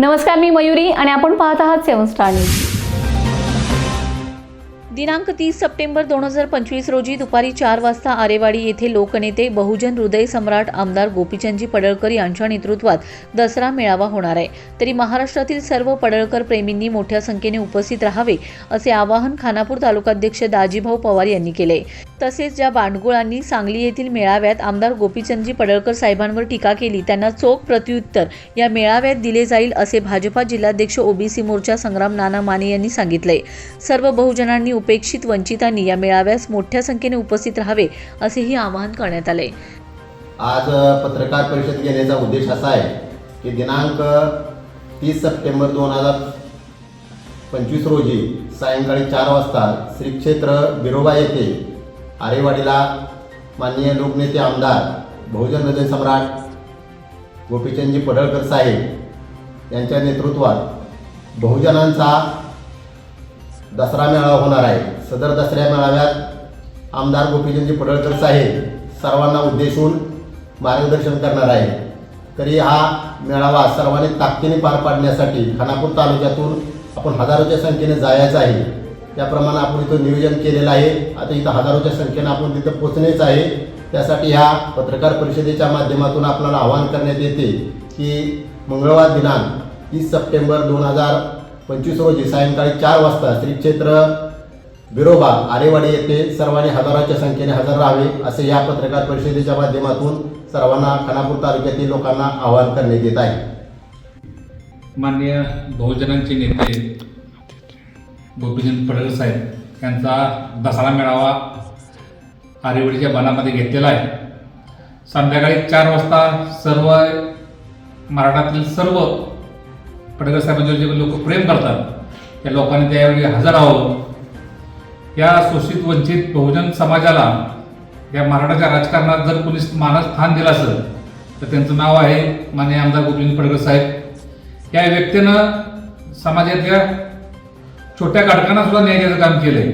नमस्कार मी मयुरी आणि आपण पाहत आहात सेवन स्टार न्यूज. दिनांक तीस सप्टेंबर दोन हजार पंचवीस रोजी दुपारी चार वाजता आरेवाडी येथे लोकनेते बहुजन हृदय सम्राट आमदार गोपीचंदजी पडळकर यांच्या नेतृत्वात दसरा मेळावा होणार आहे. तरी महाराष्ट्रातील सर्व पडळकर प्रेमींनी मोठ्या संख्येने उपस्थित राहावे असे आवाहन खानापूर तालुकाध्यक्ष दाजीभाऊ पवार यांनी केले. तसेच ज्या बांडगुळांनी सांगली येथील मेळाव्यात आमदार गोपीचंदजी पडळकर साहेबांवर टीका केली त्यांना चोख प्रत्युत्तर या मेळाव्यात दिले जाईल असे भाजपा जिल्हाध्यक्ष ओबीसी मोर्चा संग्राम नाना माने यांनी सांगितले सर्व बहुजनांनी उपेक्षित वंचितांनी या मेळाव्यास मोठ्या संख्येने उपस्थित राहावे असेही आवाहन करण्यात आले आज पत्रकार परिषद घेण्याचा उद्देश असा आहे की दिनांक तीस सप्टेंबर दोन हजार पंचवीस रोजी सायंकाळी चार वाजता श्री क्षेत्र बिरोबा येथे आरेवाडीला माननीय लोकनेते आमदार बहुजन हृदय सम्राट गोपीचंदजी पडळकर साहेब यांच्या नेतृत्वात बहुजनांचा दसरा मेळावा होणार आहे. सदर दसऱ्या मेळाव्यात आमदार गोपीचंदजी पडळकर साहेब सर्वांना उद्देशून मार्गदर्शन करणार आहे तरी हा मेळावा सर्वांनी ताकदीने पार पाडण्यासाठी खानापूर तालुक्यातून आपण हजारोच्या संख्येने जायचं आहे. त्याप्रमाणे आपण इथं नियोजन केलेलं आहे. आता इथं हजारोच्या संख्येनं आपण तिथं पोचणेच आहे. त्यासाठी ह्या पत्रकार परिषदेच्या माध्यमातून आपल्याला आवाहन करण्यात येते की मंगळवार दिनांक तीस सप्टेंबर दोन हजार पंचवीस रोजी सायंकाळी चार वाजता श्री क्षेत्र बिरोबा आरेवाडी येथे सर्वांनी हजाराच्या संख्येने हजर राहावे असे या पत्रकार परिषदेच्या माध्यमातून सर्वांना खानापूर तालुक्यातील लोकांना आवाहन करण्यात येत आहे. माननीय बहुजनांचे नेते गोपीचंद पडळकर साहेब यांचा दसरा मेळावा आरेवडीच्या बनामध्ये घेतलेला आहे. संध्याकाळी चार वाजता सर्व मराठातील सर्व पडळकर साहेबांचे जे लोक प्रेम करतात त्या लोकांनी त्यावेळी हजर राहावं या शोषित वंचित बहुजन समाजाला या मराठाच्या राजकारणात जर कोणी मानस स्थान दिलं असेल तर त्यांचं नाव आहे माननीय आमदार गोपीचंद पडकर साहेब. या व्यक्तीनं समाजातल्या छोट्या घटकांना सुद्धा न्याय काम केलंय.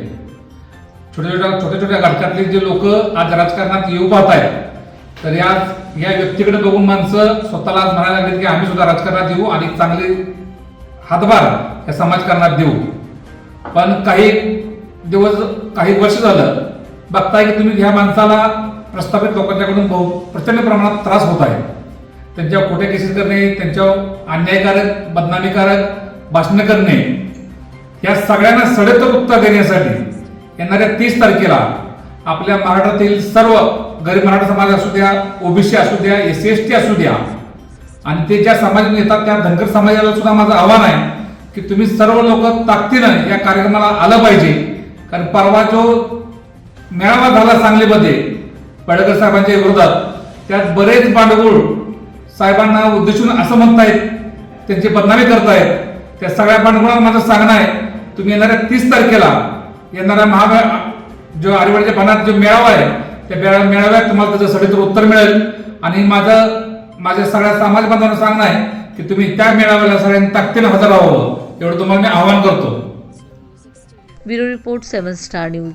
छोट्या छोट्या छोट्या छोट्या घटकातले जे लोक आज राजकारणात येऊ पाहत आहेत तर या या व्यक्तीकडे बघून माणसं स्वतःला आज म्हणायला लागली की आम्ही सुद्धा राजकारणात येऊ आणि चांगले हातभार या समाजकारणात देऊ. पण काही दिवस काही वर्ष झालं बघताय की तुम्ही ह्या माणसाला प्रस्थापित लोकांच्याकडून बहु प्रचंड प्रमाणात त्रास होत आहे. त्यांच्यावर खोटे केसेस करणे त्यांच्यावर अन्यायकारक बदनामीकारक भाषणं करणे या सगळ्यांना सडेतोड उत्तर देण्यासाठी येणाऱ्या तीस तारखेला आपल्या महाराष्ट्रातील सर्व गरीब मराठा समाज असू द्या ओबीसी असू द्या एस सी एस टी असू द्या आणि ते ज्या समाजातून येतात त्या धनगर समाजाला सुद्धा माझं आव्हान आहे की तुम्ही सर्व लोक ताकदीनं या कार्यक्रमाला आलं पाहिजे. कारण परवा जो मेळावा झाला सांगलीमध्ये पडळकर साहेबांच्या विरोधात त्यात बरेच बांडगुळ साहेबांना उद्देशून असं म्हणतायत त्यांची बदनामी करतायत. त्या सगळ्या बांडगुळांना माझं सांगणं आहे तुम्ही येणाऱ्या तीस तारखेला येणाऱ्या महामेळा जो आरेवाडीच्या पानात जो मेळावा आहे त्या मेळा- मेळाव्यात तुम्हाला त्याचं सडेतर उत्तर मिळेल. आणि माझं माझ्या सगळ्या समाज बांधवांना सांगणं आहे की तुम्ही त्या मेळाव्याला सगळ्यांनी ताकदीनं हजर राहावं एवढं तुम्हाला मी आवाहन करतो. Bureau report seven star news.